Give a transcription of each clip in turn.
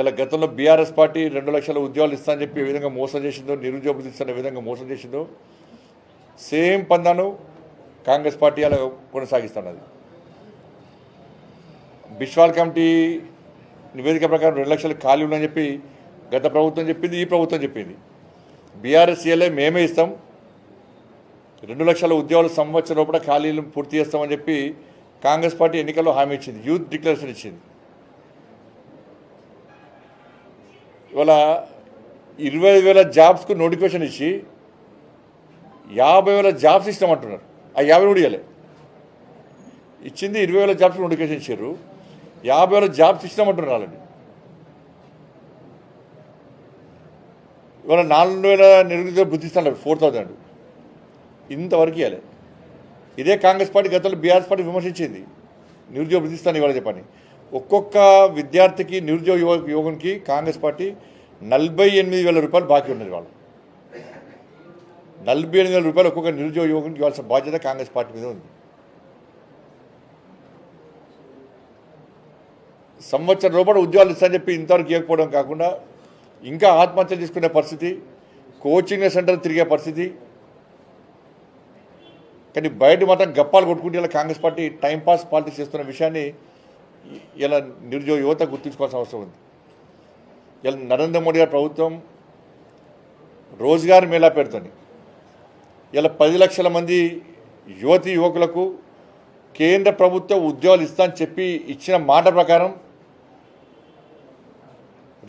ఇలా గతంలో BRS party రెండు లక్షల ఉద్యోగాలు ఇస్తానని చెప్పి ఏ విధంగా మోసం చేసిందో నిరుద్యోగులు ఇస్తున్న విధంగా మోసం చేసిందో సేమ్ పందాను కాంగ్రెస్ పార్టీ అలా కొనసాగిస్తున్నది. బిశ్వాల్ కమిటీ నివేదిక ప్రకారం రెండు లక్షలు ఖాళీ ఉందని చెప్పి గత ప్రభుత్వం చెప్పింది ఈ ప్రభుత్వం చెప్పింది. బీఆర్ఎస్ మేమే ఇస్తాం. రెండు లక్షల ఉద్యోగాలు సంవత్సరం లోపల ఖాళీలు పూర్తి చేస్తామని చెప్పి కాంగ్రెస్ పార్టీ ఎన్నికల్లో హామీ ఇచ్చింది యూత్ డిక్లరేషన్ ఇచ్చింది. ఇవాళ ఇరవై వేల జాబ్స్కు నోటిఫికేషన్ ఇచ్చి యాభై వేల జాబ్స్ ఇస్తామంటున్నారు. ఆ యాభై కూడా ఇవ్వలే ఇచ్చింది ఇరవై వేల జాబ్స్ నోటిఫికేషన్ ఇచ్చారు. యాభై వేల జాబ్స్ ఇస్తామంటున్నారు ఆల్రెడీ. ఇవాళ నాలుగు వేల నిరుద్యోగ బుద్ధిస్తున్నారు ఫోర్ థౌజండ్. ఇంతవరకు ఇవ్వలే ఇదే కాంగ్రెస్ పార్టీ గతంలో బీఆర్ఎస్ పార్టీ విమర్శించింది. నిరుద్యోగ బుద్ధిస్తాను ఇవాళ చెప్పని. ఒక్కొక్క విద్యార్థికి నిరుద్యోగ యువ యువకునికి కాంగ్రెస్ పార్టీ నలభై ఎనిమిది వేల రూపాయలు బాకీ ఉన్నది వాళ్ళు నలభై ఎనిమిది వేల రూపాయలు ఒక్కొక్క నిరుద్యోగ యువకునికి ఇవ్వాల్సిన బాధ్యత కాంగ్రెస్ పార్టీ మీద ఉంది. సంవత్సరం లోపల ఉద్యోగాలు ఇస్తానని చెప్పి ఇంతవరకు ఇవ్వకపోవడం కాకుండా ఇంకా ఆత్మహత్య తీసుకునే పరిస్థితి కోచింగ్ సెంటర్ తిరిగే పరిస్థితి. కానీ బయట మాత్రం గప్పాలు కొట్టుకుంటే ఇలా కాంగ్రెస్ పార్టీ టైంపాస్ పాలిటిక్స్ చేస్తున్న విషయాన్ని ఇలా నిరుద్యోగ యువత గుర్తుంచుకోవాల్సిన అవసరం ఉంది. ఇలా నరేంద్ర మోడీ గారి ప్రభుత్వం రోజుగారు మేళా పెడుతుంది ఇలా పది లక్షల మంది యువతి యువకులకు కేంద్ర ప్రభుత్వం ఉద్యోగాలు ఇస్తా అని చెప్పి ఇచ్చిన మాట ప్రకారం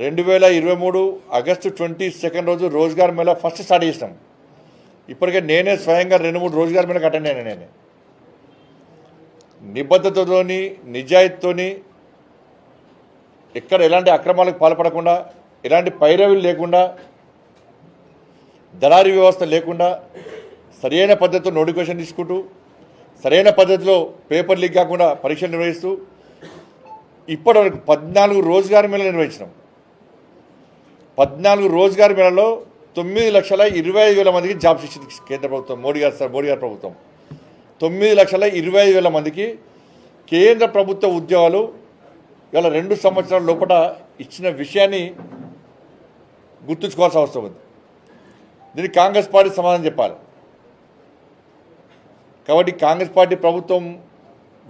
రెండు వేల ఇరవై మూడు ఆగస్టు ట్వంటీ సెకండ్ రోజు రోజ్గార్ మేళా ఫస్ట్ స్టార్ట్ చేసినాం. ఇప్పటికే నేనే స్వయంగా రెండు మూడు రోజ్గార్ మేళకు అటెండ్ అయినా నేనే. నిబద్ధతతోని నిజాయితీతోని ఎక్కడ ఎలాంటి అక్రమాలకు పాల్పడకుండా ఎలాంటి పైరవీలు లేకుండా దళారీ వ్యవస్థ లేకుండా సరైన పద్ధతిలో నోటిఫికేషన్ తీసుకుంటూ సరైన పద్ధతిలో పేపర్ లీక్ కాకుండా పరీక్షలు నిర్వహిస్తూ ఇప్పటివరకు పద్నాలుగు రోజుగారి మేళ నిర్వహించినాం. పద్నాలుగు రోజుగారి మేళలో తొమ్మిది లక్షల ఇరవై ఐదు వేల మందికి జాబ్స్ ఇచ్చింది కేంద్ర ప్రభుత్వం మోడీ గారు సార్ మోడీ గారి ప్రభుత్వం. తొమ్మిది లక్షల ఇరవై ఐదు వేల మందికి కేంద్ర ప్రభుత్వ ఉద్యోగాలు ఇవాళ రెండు సంవత్సరాల లోపల ఇచ్చిన విషయాన్ని గుర్తుంచుకోవాల్సిన అవసరం ఉంది. దీనికి కాంగ్రెస్ పార్టీ సమాధానం చెప్పాలి. కాబట్టి కాంగ్రెస్ పార్టీ ప్రభుత్వం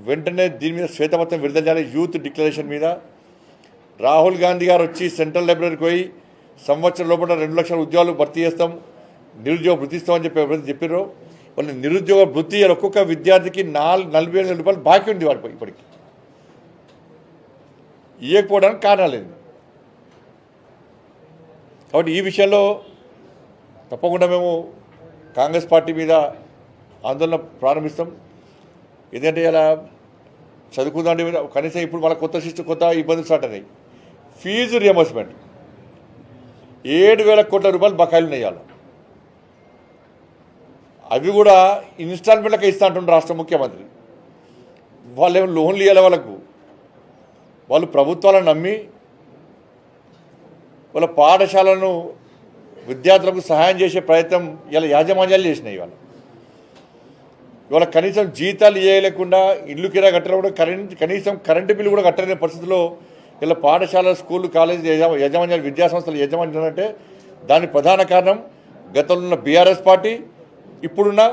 వెంటనే దీని మీద శ్వేతపత్రం విడుదల చేయాలి. యూత్ డిక్లరేషన్ మీద. రాహుల్ గాంధీ గారు వచ్చి సెంట్రల్ లైబ్రరీకి పోయి సంవత్సరం లోపల రెండు లక్షల ఉద్యోగాలు భర్తీ చేస్తాం. నిరుద్యోగ వృద్ధిస్తామని చెప్పి ఎవరైతే చెప్పారో వాళ్ళు నిరుద్యోగ వృత్తి ఒక్కొక్క విద్యార్థికి నాలుగు నలభై వేల రూపాయలు బాకీ ఉంది వాడిపై ఇప్పటికి. ఇవ్వకపోవడానికి కారణాలేదు కాబట్టి ఈ విషయంలో తప్పకుండా మేము కాంగ్రెస్ పార్టీ మీద ఆందోళన ప్రారంభిస్తాం. ఎందుకంటే ఇలా చదువుకుందాం కనీసం ఇప్పుడు వాళ్ళ కొత్త శిస్తు కొత్త ఇబ్బందులు స్టార్ట్ అయినాయి. Fees reimbursement. ఏడు వేల కోట్ల రూపాయలు బకాయిలు నెయ్యాలి అవి కూడా ఇన్స్టాల్మెంట్లకే ఇస్తా అంటుండ్రు రాష్ట్ర ముఖ్యమంత్రి. వాళ్ళు ఏమో లోన్లు ఇవ్వాలి వాళ్ళకు. వాళ్ళు ప్రభుత్వాలను నమ్మి వాళ్ళ పాఠశాలను విద్యార్థులకు సహాయం చేసే ప్రయత్నం ఇలా యాజమాన్యాలు చేసినాయి ఇవాళ. ఇవాళ కనీసం జీతాలు ఇవ్వలేకుండా ఇల్లు కిరా కట్టడం కూడా కరెంట్ కనీసం కరెంటు బిల్లు కూడా కట్టలేని పరిస్థితిలో ఇలా పాఠశాల స్కూళ్ళు కాలేజీ యజమాన్యాలు విద్యాసంస్థలు యజమాన్యాలు అంటే దాని ప్రధాన కారణం గతంలో ఉన్న బీఆర్ఎస్ పార్టీ ఇప్పుడున్న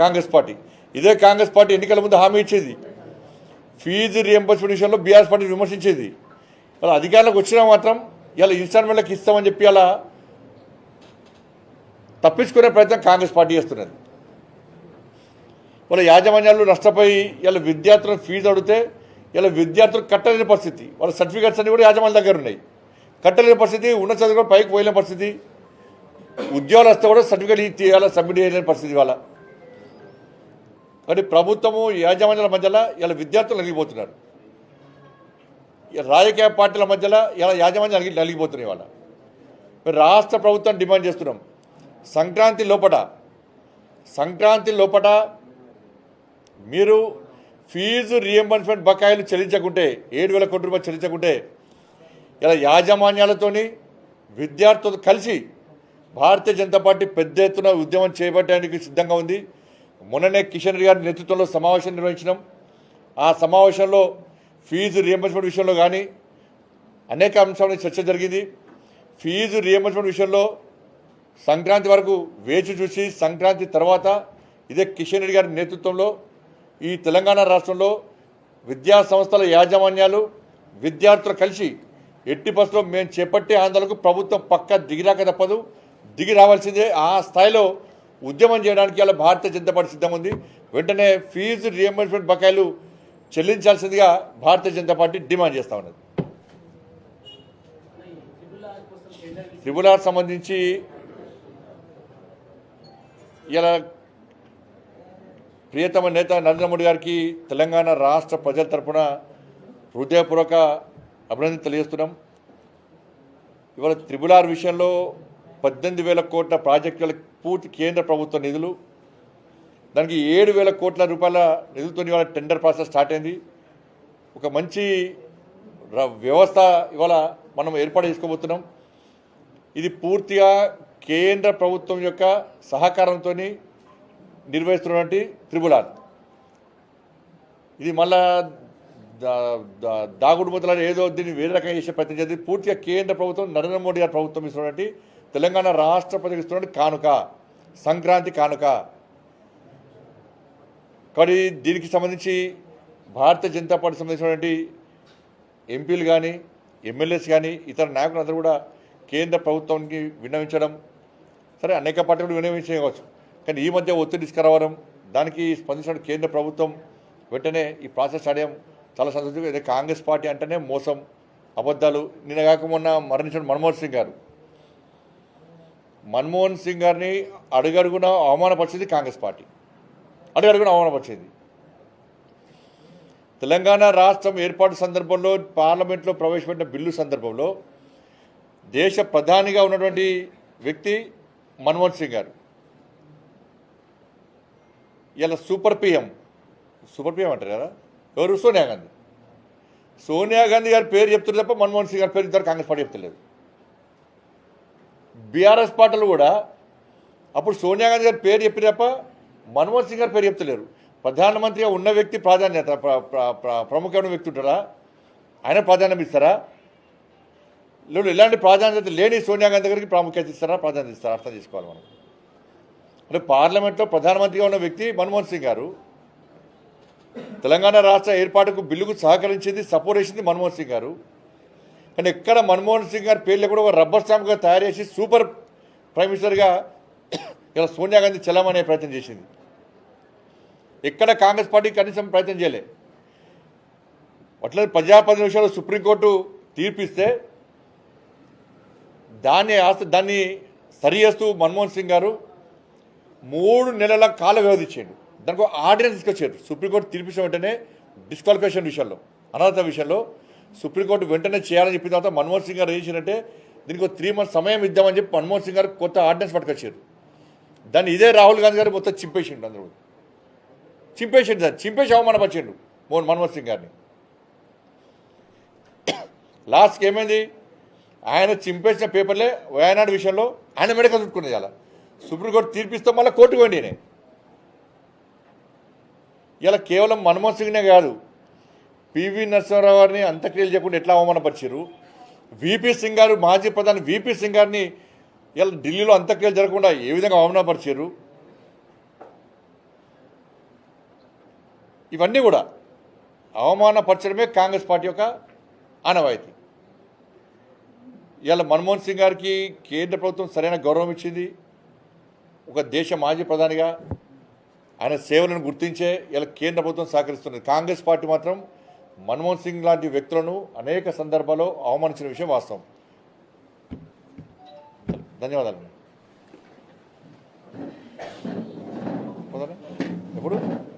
కాంగ్రెస్ పార్టీ. ఇదే కాంగ్రెస్ పార్టీ ఎన్నికల ముందు హామీ ఇచ్చేది. ఫీజు రియంబర్స్మెంట్ విషయంలో బీఆర్ఎస్ పార్టీ విమర్శించేది. వాళ్ళ అధికారులకు వచ్చినా మాత్రం ఇలా ఇన్స్టాల్మెంట్లకు ఇస్తామని చెప్పి అలా తప్పించుకునే ప్రయత్నం కాంగ్రెస్ పార్టీ చేస్తున్నది. వాళ్ళ యాజమాన్యాలు నష్టపోయి ఇలా విద్యార్థులను ఫీజు అడిగితే ఇలా విద్యార్థులు కట్టలేని పరిస్థితి. వాళ్ళ సర్టిఫికేట్స్ అన్నీ కూడా యాజమాన్యం దగ్గర ఉన్నాయి. కట్టలేని పరిస్థితి ఉన్న చదువు కూడా పైకి పోయలేని పరిస్థితి. ఉద్యోగాలు వస్తే కూడా సర్టిఫికేట్ తీయాలి సబ్మిట్ చేయలేని పరిస్థితి ఇవాళ. కానీ ప్రభుత్వము యాజమాన్యాల మధ్యలో ఇలా విద్యార్థులు నలిగిపోతున్నారు రాజకీయ పార్టీల మధ్యలో ఇలా యాజమాన్యం నలిగి నలిగిపోతున్నాయి వాళ్ళ మరి రాష్ట్ర ప్రభుత్వం డిమాండ్ చేస్తున్నాం. సంక్రాంతి లోపట సంక్రాంతి లోపట మీరు ఫీజు రియంబర్స్మెంట్ బకాయిలు చెల్లించకుంటే ఏడు వేల కోట్ల రూపాయలు చెల్లించకుంటే ఇలా యాజమాన్యాలతోని విద్యార్థులతో కలిసి భారతీయ జనతా పార్టీ పెద్ద ఎత్తున ఉద్యమం చేపట్టడానికి సిద్ధంగా ఉంది. మొన్ననే కిషన్ రెడ్డి గారి నేతృత్వంలో సమావేశం నిర్వహించినాం. ఆ సమావేశంలో ఫీజు రియంబర్స్మెంట్ విషయంలో కానీ అనేక అంశాల చర్చ జరిగింది. ఫీజు రియంబర్స్మెంట్ విషయంలో సంక్రాంతి వరకు వేచి చూసి సంక్రాంతి తర్వాత ఇదే కిషన్ రెడ్డి గారి నేతృత్వంలో ఈ తెలంగాణ రాష్ట్రంలో విద్యా సంస్థల యాజమాన్యాలు విద్యార్థులు కలిసి ఎట్టి బస్సులో మేము చేపట్టే ఆందోళనకు ప్రభుత్వం పక్క దిగిరాక తప్పదు. దిగి రావాల్సిందే. ఆ స్థాయిలో ఉద్యమం చేయడానికి అలా భారతీయ జనతా పార్టీ సిద్ధంగా ఉంది వెంటనే ఫీజు రియంబర్స్మెంట్ బకాయిలు చెల్లించాల్సిందిగా భారతీయ జనతా పార్టీ డిమాండ్ చేస్తా ఉన్నది. ట్రిబుల్ ఆర్ సంబంధించి ఇలా ప్రియతమ నేత నరేంద్ర మోడీ గారికి తెలంగాణ రాష్ట్ర ప్రజల తరపున హృదయపూర్వక అభినందన తెలియజేస్తున్నాం. ఇవాళ త్రిబుల్ ఆర్ విషయంలో పద్దెనిమిది వేల కోట్ల ప్రాజెక్టుల పూర్తి కేంద్ర ప్రభుత్వ నిధులు దానికి ఏడు వేల కోట్ల రూపాయల నిధులతో ఇవాళ టెండర్ ప్రాసెస్ స్టార్ట్ అయింది. ఒక మంచి వ్యవస్థ ఇవాళ మనం ఏర్పాటు చేసుకోబోతున్నాం. ఇది పూర్తిగా కేంద్ర ప్రభుత్వం యొక్క సహకారంతో నిర్వహిస్తున్నటువంటి త్రిబుల్ ఆర్. ఇది మళ్ళా దాగుడు ముద్దలని ఏదో దీన్ని వేరే రకంగా చేసే ప్రయత్నం చేస్తుంది పూర్తిగా కేంద్ర ప్రభుత్వం నరేంద్ర మోడీ గారి ప్రభుత్వం ఇస్తున్నటువంటి తెలంగాణ రాష్ట్ర ప్రజలకు కానుక సంక్రాంతి కానుక. కానీ దీనికి సంబంధించి భారతీయ జనతా పార్టీ సంబంధించినటువంటి ఎంపీలు కానీ ఎమ్మెల్యేస్ కానీ ఇతర నాయకులు అందరూ కూడా కేంద్ర ప్రభుత్వానికి విన్నవించడం. సరే అనేక పార్టీలు విన్నవించవచ్చు కానీ ఈ మధ్య ఒత్తిడి తీసుకురావడం దానికి స్పందించిన కేంద్ర ప్రభుత్వం వెంటనే ఈ ప్రాసెస్ అడయం చాలా సంతోషంగా కాంగ్రెస్ పార్టీ అంటేనే మోసం అబద్ధాలు. నిన్న కాక మొన్న మరణించిన మన్మోహన్ సింగ్ గారు. మన్మోహన్ సింగ్ గారిని అడుగడుగున అవమానపరిచింది కాంగ్రెస్ పార్టీ. అడుగడుగున అవమానపరిచింది తెలంగాణ రాష్ట్రం ఏర్పాటు సందర్భంలో పార్లమెంట్లో ప్రవేశపెట్టిన బిల్లు సందర్భంలో దేశ ప్రధానిగా ఉన్నటువంటి వ్యక్తి మన్మోహన్ సింగ్ గారు. ఇలా సూపర్ పిఎం సూపర్ పిఎం అంటారు కదా? ఎవరు? సోనియా గాంధీ. సోనియా గాంధీ గారి పేరు చెప్తున్నారు తప్ప మన్మోహన్ సింగ్ గారి పేరు ఇద్దరు కాంగ్రెస్ పార్టీ చెప్తలేదు. బీఆర్ఎస్ పార్టీలు కూడా అప్పుడు సోనియా గాంధీ గారి పేరు చెప్పినప్ప మన్మోహన్ సింగ్ గారి పేరు చెప్తలేరు. ప్రధానమంత్రిగా ఉన్న వ్యక్తి ప్రాధాన్యత ప్రముఖమైన వ్యక్తి ఉంటారా ఆయన ప్రాధాన్యం ఇస్తారా? లేదు ఇలాంటి ప్రాధాన్యత లేని సోనియా గాంధీ గారికి ప్రాముఖ్యత ఇస్తారా ప్రాధాన్యత ఇస్తారా? అర్థం చేసుకోవాలి మనం. అంటే పార్లమెంట్లో ప్రధానమంత్రిగా ఉన్న వ్యక్తి మన్మోహన్ సింగ్ గారు తెలంగాణ రాష్ట్ర ఏర్పాటుకు బిల్లుకు సహకరించింది సపోర్ట్ చేసింది మన్మోహన్ సింగ్ గారు. కానీ ఎక్కడ మన్మోహన్ సింగ్ గారి పేర్లు కూడా ఒక రబ్బర్ స్టాంప్గా తయారు చేసి సూపర్ ప్రైమ్ మినిస్టర్గా ఇలా సోనియా గాంధీ చెల్లమనే ప్రయత్నం చేసింది. ఎక్కడ కాంగ్రెస్ పార్టీ కనీసం ప్రయత్నం చేయలే. అట్లనే ప్రజాప్రతినిధి విషయంలో సుప్రీంకోర్టు తీర్పిస్తే దాన్ని ఆస్తి దాన్ని సరి చేస్తూ మన్మోహన్ సింగ్ గారు మూడు నెలల కాల వ్యవధి ఇచ్చేయండి దానికి ఆర్డినెన్స్ తీసుకొచ్చారు. సుప్రీంకోర్టు తీర్పిన వెంటనే డిస్క్వాలిఫికేషన్ విషయంలో అనర్హత విషయంలో సుప్రీంకోర్టు వెంటనే చేయాలని చెప్పిన తర్వాత మన్మోహన్ సింగ్ గారు ఏం చేశారంటే దీనికి ఒక త్రీ మంత్స్ సమయం ఇద్దామని చెప్పి మన్మోహన్ సింగ్ గారు కొత్త ఆర్డినెన్స్ పట్టుకొచ్చారు. దాన్ని ఇదే రాహుల్ గాంధీ గారు మొత్తం చింపేసిండు అందరూ చింపేసిండు సార్ చింపేసి అవమానపరిచిండు మోహన్ మన్మోహన్ సింగ్ గారిని. లాస్ట్కి ఏమైంది? ఆయన చింపేసిన పేపర్లే వయనాడు విషయంలో ఆయన మెడక చుట్టుకునేది అలా. సుప్రీంకోర్టు తీర్పిస్తే మళ్ళీ కోర్టుకు పోండి ఇలా కేవలం మన్మోహన్ సింగ్నే కాదు పివి నరసింహారావు గారిని అంత్యక్రియలు చేయకుండా ఎట్లా అవమానపరిచారు విపి సింగ్ గారు మాజీ ప్రధాని విపి సింగ్ గారిని ఇలా ఢిల్లీలో అంత్యక్రియలు జరగకుండా ఏ విధంగా అవమానపరిచారు ఇవన్నీ కూడా అవమానపరచడమే కాంగ్రెస్ పార్టీ యొక్క ఆనవాయితీ. ఇలా మన్మోహన్ సింగ్ గారికి కేంద్ర ప్రభుత్వం సరైన గౌరవం ఇచ్చింది. ఒక దేశ మాజీ ప్రధానిగా ఆయన సేవలను గుర్తించే ఇలా కేంద్ర ప్రభుత్వం సహకరిస్తున్నది. కాంగ్రెస్ పార్టీ మాత్రం మన్మోహన్ సింగ్ లాంటి వ్యక్తులను అనేక సందర్భాల్లో అవమానించిన విషయం వాస్తవం. ధన్యవాదాలు. ఎప్పుడు?